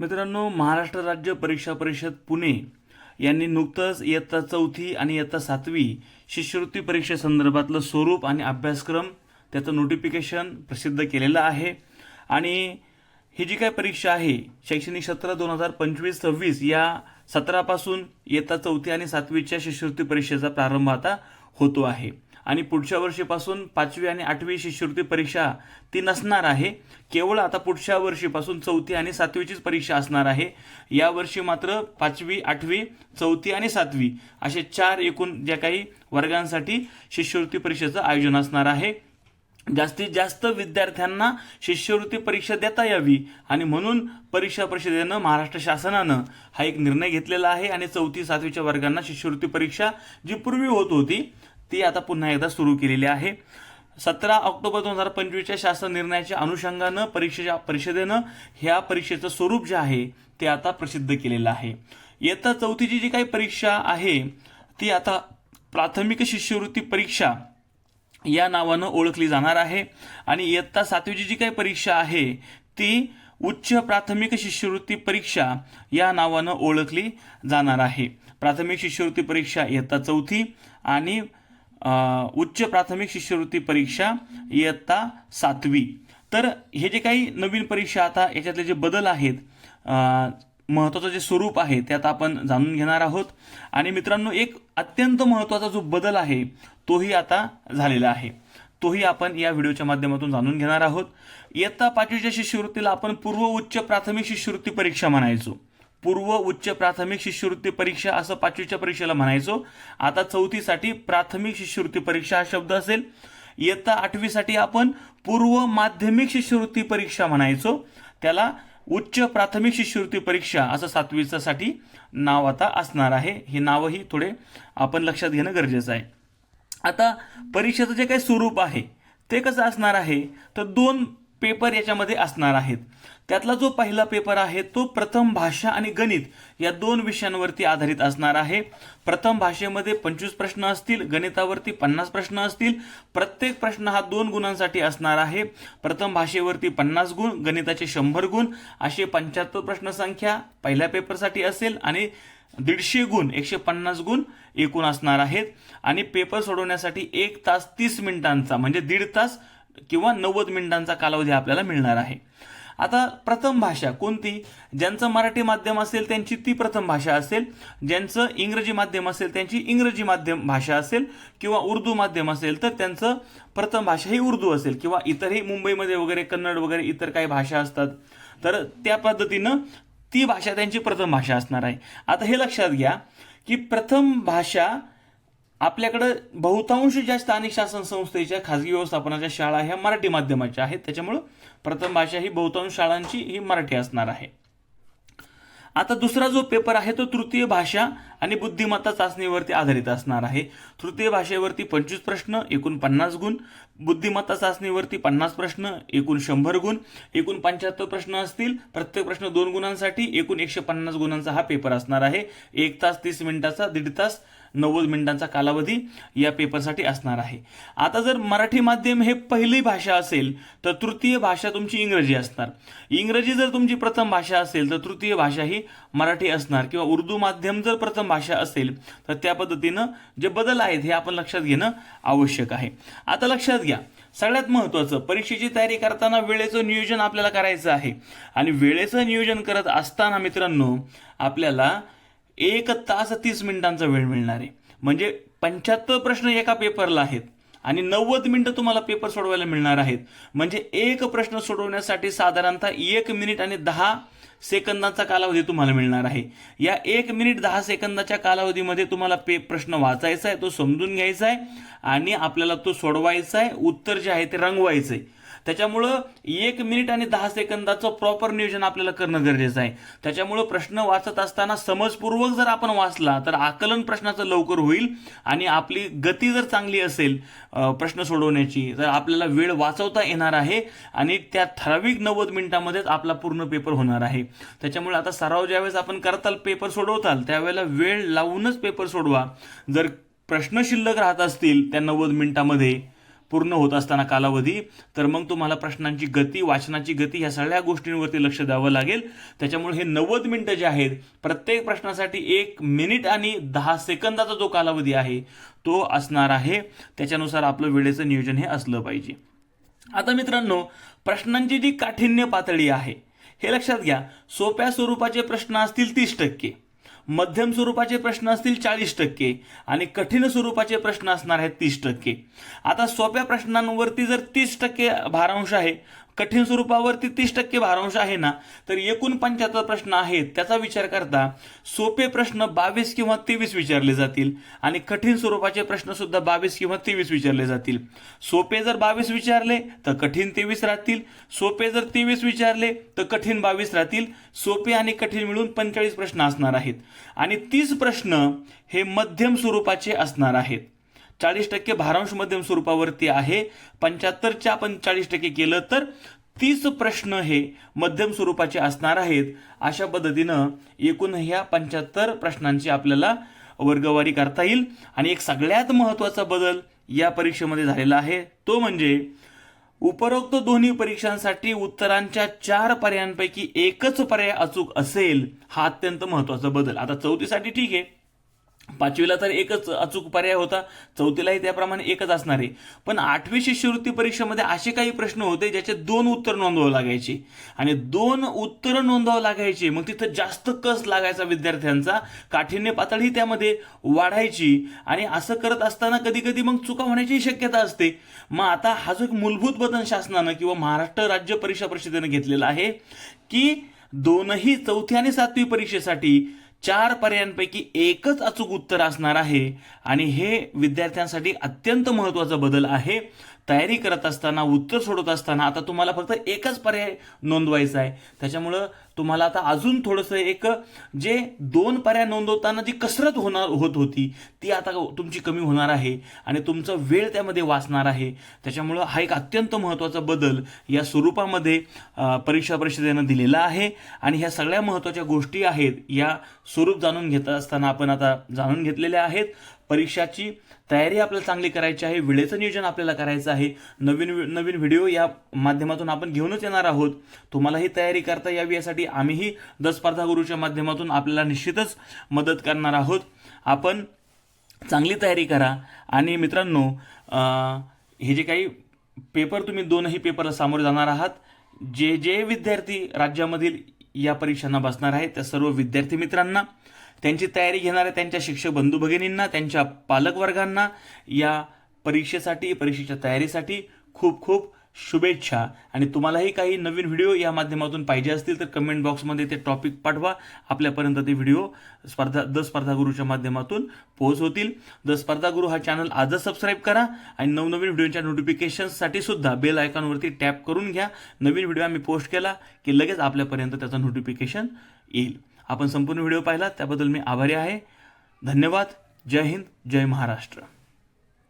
मित्रांनो महाराष्ट्र राज्य परीक्षा परिषद पुणे यांनी नुकतंच इयत्ता चौथी आणि इयत्ता सातवी शिष्यवृत्ती परीक्षेसंदर्भातलं स्वरूप आणि अभ्यासक्रम त्याचं नोटिफिकेशन प्रसिद्ध केलेलं आहे. आणि ही जी काय परीक्षा आहे शैक्षणिक सत्र दोन हजार पंचवीस सव्वीस या सत्रापासून इयत्ता चौथी आणि सातवीच्या शिष्यवृत्ती परीक्षेचा प्रारंभ आता होतो आहे. आणि पुढच्या वर्षीपासून पाचवी आणि आठवी शिष्यवृत्ती परीक्षा ती नसणार आहे. केवळ आता पुढच्या वर्षीपासून चौथी आणि सातवीचीच परीक्षा असणार आहे. यावर्षी मात्र पाचवी आठवी चौथी आणि सातवी असे चार एकूण ज्या काही वर्गांसाठी शिष्यवृत्ती परीक्षेचं आयोजन असणार आहे. जास्तीत जास्त विद्यार्थ्यांना शिष्यवृत्ती परीक्षा देता यावी आणि म्हणून परीक्षा परिषदेनं महाराष्ट्र शासनानं हा एक निर्णय घेतलेला आहे आणि चौथी सातवीच्या वर्गांना शिष्यवृत्ती परीक्षा जी पूर्वी होत होती ती आता पुन्हा एकदा सुरू केलेली आहे. सतरा ऑक्टोबर दोन हजार पंचवीसच्या शासन निर्णयाच्या अनुषंगानं परीक्षेच्या परिषदेनं ह्या परीक्षेचं स्वरूप जे आहे ते आता प्रसिद्ध केलेलं आहे. इयत्ता चौथीची जी काही परीक्षा आहे ती आता प्राथमिक शिष्यवृत्ती परीक्षा या नावानं ओळखली जाणार आहे. आणि इयत्ता सातवीची जी काही परीक्षा आहे ती उच्च प्राथमिक शिष्यवृत्ती परीक्षा या नावानं ओळखली जाणार आहे. प्राथमिक शिष्यवृत्ती परीक्षा इयत्ता चौथी आणि उच्च प्राथमिक शिष्यवृत्ती परीक्षा इयत्ता सातवी. तर हे जे काही नवीन परीक्षा आता याच्यातले जे बदल आहेत महत्त्वाचं जे स्वरूप आहे ते आता आपण जाणून घेणार आहोत. आणि मित्रांनो एक अत्यंत महत्त्वाचा जो बदल आहे तोही आता झालेला आहे. तोही आपण या व्हिडिओच्या माध्यमातून जाणून घेणार आहोत. इयत्ता पाचवीच्या शिष्यवृत्तीला आपण पूर्व उच्च प्राथमिक शिष्यवृत्ती परीक्षा म्हणायचो. पूर्व उच्च प्राथमिक शिष्यवृत्ती परीक्षा असं पाचवीच्या परीक्षेला म्हणायचो. आता चौथीसाठी प्राथमिक शिष्यवृत्ती परीक्षा हा शब्द असेल. इयत्ता आठवीसाठी आपण पूर्व माध्यमिक शिष्यवृत्ती परीक्षा म्हणायचो. त्याला उच्च प्राथमिक शिष्यवृत्ती परीक्षा असं सातवीचासाठी नाव आता असणार आहे. हे नावही थोडे आपण लक्षात घेणं गरजेचं आहे. आता परीक्षेचं जे काही स्वरूप आहे ते कसं असणार आहे? तर दोन पेपर याच्यामध्ये असणार आहेत. त्यातला जो पहिला पेपर आहे तो प्रथम भाषा आणि गणित या दोन विषयांवरती आधारित असणार आहे. प्रथम भाषेमध्ये पंचवीस प्रश्न असतील गणितावरती पन्नास प्रश्न असतील. प्रत्येक प्रश्न हा दोन गुणांसाठी असणार आहे. प्रथम भाषेवरती पन्नास गुण गणिताचे शंभर गुण असे पंच्याहत्तर प्रश्न संख्या पहिल्या पेपरसाठी असेल आणि दीडशे गुण एकशे पन्नास गुण एकूण असणार आहेत. आणि पेपर सोडवण्यासाठी एक तास तीस मिनिटांचा म्हणजे दीड तास किंवा नव्वद मिनिटांचा कालावधी आपल्याला मिळणार आहे. आता प्रथम भाषा कोणती? ज्यांचं मराठी माध्यम असेल त्यांची ती प्रथम भाषा असेल. ज्यांचं इंग्रजी माध्यम असेल त्यांची इंग्रजी माध्यम भाषा असेल. किंवा उर्दू माध्यम असेल तर त्यांचं प्रथम भाषा ही उर्दू असेल. किंवा इतरही मुंबईमध्ये वगैरे कन्नड वगैरे इतर काही भाषा असतात. तर त्या पद्धतीनं ती भाषा त्यांची प्रथम भाषा असणार आहे. आता हे लक्षात घ्या की प्रथम भाषा आपल्याकडं बहुतांश ज्या स्थानिक शासन संस्थेच्या खाजगी व्यवस्थापनाच्या शाळा ह्या मराठी माध्यमाच्या आहेत. त्याच्यामुळं प्रथम भाषा ही बहुतांश शाळांची ही मराठी असणार आहे. आता दुसरा जो पेपर आहे तो तृतीय भाषा आणि बुद्धिमत्ता चाचणीवरती आधारित असणार आहे. तृतीय भाषेवरती पंचवीस प्रश्न एकूण पन्नास गुण. बुद्धिमत्ता चाचणीवरती पन्नास प्रश्न एकूण शंभर गुण. एकूण पंच्याहत्तर प्रश्न असतील प्रत्येक प्रश्न दोन गुणांसाठी एकूण एकशे पन्नास गुणांचा हा पेपर असणार आहे. एक तास तीस मिनिटाचा दीड तास. नव्वद मिनिटांचा कालावधी या पेपरसाठी असणार आहे. आता जर मराठी माध्यम हे पहिली भाषा असेल तर तृतीय भाषा तुमची इंग्रजी असणार. इंग्रजी जर तुमची प्रथम भाषा असेल तर तृतीय भाषा ही मराठी असणार. किंवा उर्दू माध्यम जर प्रथम भाषा असेल तर त्या पद्धतीनं जे बदल आहेत हे आपण लक्षात घेणं आवश्यक आहे. आता लक्षात घ्या सगळ्यात महत्त्वाचं परीक्षेची तयारी करताना वेळेचं नियोजन आपल्याला करायचं आहे. आणि वेळेचं नियोजन करत असताना मित्रांनो आपल्याला एक तास तीस मिनिटांचा वेळ मिळणार. आहे म्हणजे पंच्याहत्तर प्रश्न एका पेपरला आहेत आणि नव्वद मिनिटं तुम्हाला पेपर सोडवायला मिळणार आहेत. म्हणजे एक प्रश्न सोडवण्यासाठी साधारणतः एक मिनिट आणि दहा सेकंदाचा कालावधी तुम्हाला मिळणार आहे. या एक मिनिट दहा सेकंदाच्या कालावधीमध्ये तुम्हाला पे प्रश्न वाचायचा आहे तो समजून घ्यायचा आहे आणि आपल्याला तो सोडवायचा आहे उत्तर जे आहे ते रंगवायचं आहे. त्याच्यामुळं एक मिनिट आणि दहा सेकंदाचं प्रॉपर नियोजन आपल्याला करणं गरजेचं आहे. त्याच्यामुळं प्रश्न वाचत असताना समजपूर्वक जर आपण वाचला तर आकलन प्रश्नाचं लवकर होईल आणि आपली गती जर चांगली असेल प्रश्न सोडवण्याची तर आपल्याला वेळ वाचवता येणार आहे आणि त्या ठराविक नव्वद मिनिटामध्येच आपला पूर्ण पेपर होणार आहे. त्याच्यामुळे आता सराव ज्यावेळेस आपण करताल पेपर सोडवताल त्यावेळेला वेळ लावूनच पेपर सोडवा. जर प्रश्न शिल्लक राहत असतील त्या नव्वद मिनिटामध्ये पूर्ण होत असताना कालावधी तर मग तुम्हाला प्रश्नांची गती वाचनाची गती ह्या सगळ्या गोष्टींवरती लक्ष द्यावं लागेल. त्याच्यामुळे हे नव्वद मिनिटं जे आहेत प्रत्येक प्रश्नासाठी एक मिनिट आणि दहा सेकंदाचा जो कालावधी आहे तो असणार आहे. त्याच्यानुसार आपलं वेळेचं नियोजन हे असलं पाहिजे. आता मित्रांनो प्रश्नांची जी काठिण्य पातळी आहे हे लक्षात घ्या. सोप्या स्वरूपाचे प्रश्न असतील तीस टक्के. मध्यम स्वरूपाचे प्रश्न असतील चाळीस टक्के आणि कठीण स्वरूपाचे प्रश्न असणार आहेत तीस टक्के. आता सोप्या प्रश्नांवरती जर तीस टक्के भारांश आहे कठीण स्वरूपावरती तीस टक्के भारांश आहे ना तर एकूण पंच्याहत्तर प्रश्न आहेत. त्याचा विचार करता सोपे प्रश्न बावीस किंवा तेवीस विचारले जातील आणि कठीण स्वरूपाचे प्रश्न सुद्धा बावीस किंवा तेवीस विचारले जातील. सोपे जर बावीस विचारले तर कठीण तेवीस राहतील. सोपे जर तेवीस विचारले तर कठीण बावीस राहतील. सोपे आणि कठीण मिळून पंचेचाळीस प्रश्न असणार आहेत. आणि तीस प्रश्न हे मध्यम स्वरूपाचे असणार आहेत. चाळीस टक्के भारांश मध्यम स्वरूपावरती आहे. पंच्याहत्तरच्या आपण चाळीस टक्के केलं तर तीस प्रश्न हे मध्यम स्वरूपाचे असणार आहेत. अशा पद्धतीनं एकूण ह्या पंच्याहत्तर प्रश्नांची आपल्याला वर्गवारी करता येईल. आणि एक सगळ्यात महत्त्वाचा बदल या परीक्षेमध्ये झालेला आहे. तो म्हणजे उपरोक्त दोन्ही परीक्षांसाठी उत्तरांच्या चार पर्यायांपैकी एकच पर्याय अचूक असेल हा अत्यंत महत्त्वाचा बदल. आता चौथीसाठी ठीक आहे. पाचवीला तर एकच अचूक पर्याय होता. चौथीलाही त्याप्रमाणे एकच असणार आहे. पण आठवी शिष्यवृत्ती परीक्षेमध्ये असे काही प्रश्न होते ज्याचे दोन उत्तर नोंदवावं लागायचे. आणि दोन उत्तर नोंदवावं लागायचे मग तिथं जास्त कस लागायचा विद्यार्थ्यांचा? काठिण्य पातळी त्यामध्ये वाढायची. आणि असं करत असताना कधी कधी मग चुका होण्याची शक्यता असते. मग आता हा जो एक मूलभूत बदल शासनानं किंवा महाराष्ट्र राज्य परीक्षा परिषदेनं घेतलेला आहे की दोनही चौथी आणि सातवी परीक्षेसाठी चार पर्यायांपैकी एकच अचूक उत्तर असणार आहे. आणि हे विद्यार्थ्यांसाठी अत्यंत महत्त्वाचा बदल आहे. तयारी करत असताना उत्तर सोडत असताना आता तुम्हाला फक्त एकच पर्याय नोंदवायचा आहे. त्याच्यामुळं तुम्हाला आता अजून थोडंसं एक जे दोन पर्याय नोंदवताना जी कसरत होणार होत होती ती आता तुमची कमी होणार आहे आणि तुमचा वेळ त्यामध्ये वाचणार आहे. त्याच्यामुळं हा एक अत्यंत महत्त्वाचा बदल या स्वरूपामध्ये परीक्षा परिषदेनं दिलेला आहे. आणि ह्या सगळ्या महत्त्वाच्या गोष्टी आहेत या स्वरूप जाणून घेत असताना आपण आता जाणून घेतलेल्या आहेत. परीक्षाची तयारी आपल्याला चांगली करायची आहे वेळेचं नियोजन आपल्याला करायचं आहे. नवीन नवीन व्हिडिओ या माध्यमातून आपण घेऊनच येणार आहोत. तुम्हाला ही तयारी करता यावी यासाठी आम्हीही द स्पर्धा गुरुच्या माध्यमातून आपल्याला निश्चितच मदत करणार आहोत. आपण चांगली तयारी करा. आणि मित्रांनो हे जे काही पेपर तुम्ही दोनही पेपरला सामोरे जाणार आहात जे जे विद्यार्थी राज्यामधील या परीक्षांना बसणार आहेत त्या सर्व विद्यार्थी मित्रांना त्यांची तयारी घेणाऱ्या त्यांच्या शिक्षक बंधू भगिनींना त्यांच्या पालकवर्गांना या परीक्षेसाठी परीक्षेच्या तयारीसाठी खूप खूप शुभेच्छा. आणि तुम्हालाही काही नवीन व्हिडिओ या माध्यमातून पाहिजे असतील तर कमेंट बॉक्समध्ये ते टॉपिक पाठवा. आपल्यापर्यंत ते व्हिडिओ स्पर्धा द स्पर्धा गुरुच्या माध्यमातून पोहोचवतील द स्पर्धा गुरु हा चॅनल आजच सबस्क्राईब करा आणि नवनवीन व्हिडिओच्या नोटिफिकेशन्ससाठी सुद्धा बेल आयकॉनवरती टॅप करून घ्या. नवीन व्हिडिओ आम्ही पोस्ट केला की लगेच आपल्यापर्यंत त्याचं नोटिफिकेशन येईल. आपण संपूर्ण व्हिडिओ पाहिला त्याबद्दल मी आभारी आहे. धन्यवाद. जय हिंद जय महाराष्ट्र.